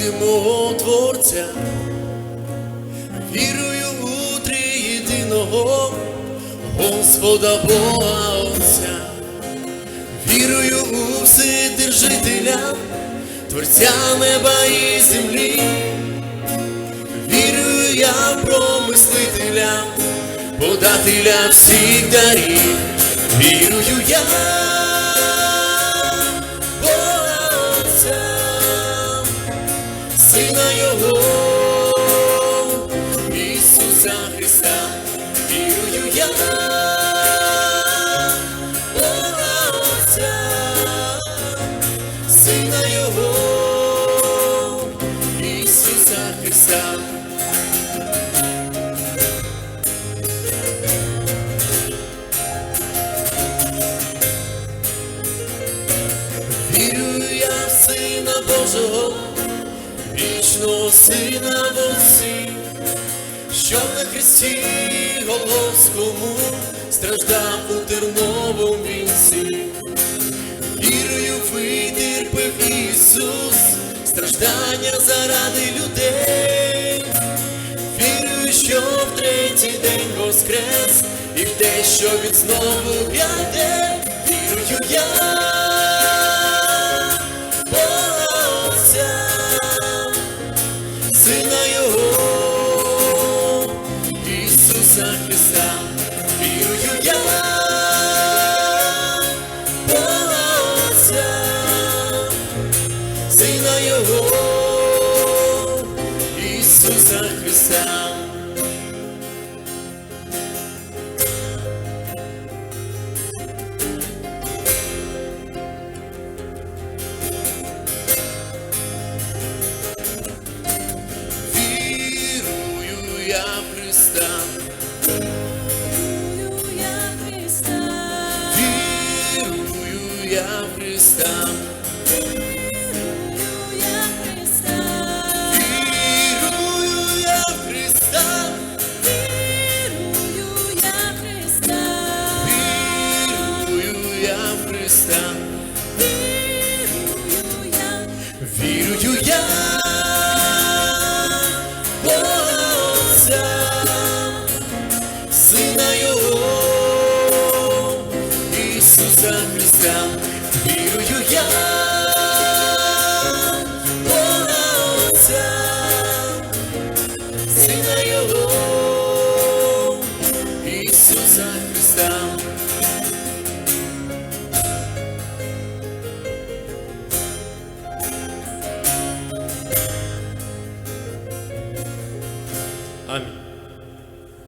Ти Творця, вірую у триєдиного Господа Бога Отця, вірую у Вседержителя, Творця неба і землі, вірую я в промислителя, подателя всіх дарів, вірую я. Сина Його, Ісуса Христа, вірую я, Бога Отця, Сина Його, Ісуса Христа. Вірую я Божого, вічного Сина Отці, що на хресті Голгофському страждав у терновому вінці. Вірую, витерпів Ісус, страждання заради людей. Вірую, що в третій день воскрес, і в те, що він знову пряде, вірую я. Христа, вірую я. Отця, Сина Його, Ісуса Христа. Ісуса Христа, вірую я.